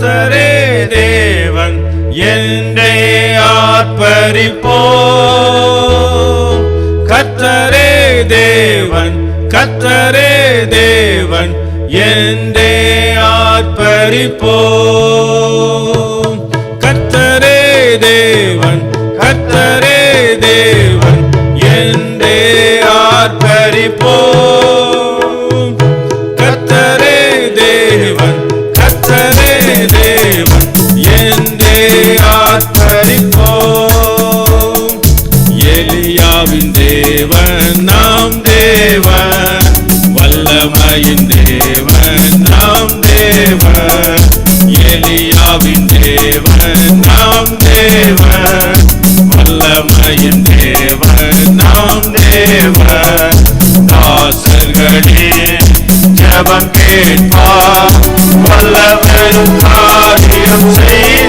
கர்த்தரே தேவன் என்றே ஆர்ப்பரிப்போ கர்த்தரே தேவன் கர்த்தரே தேவன் என்றே ஆர்ப்பரிப்போ கர்த்தரே தேவன் கர்த்தரே தேவன் என்றே ஆர்ப்பரிப்போ மகிமையாவின் தேவன் நாம் தேவன். வல்லமையின் தேவன் நாம் தேவன். எலியாவின் தேவன் நாம் தேவன். வல்லமையின் தேவன் நாம் தேவன். தாசர்களே ஜபம் கேட்பார். வல்லவரும் காரியம் செய்ய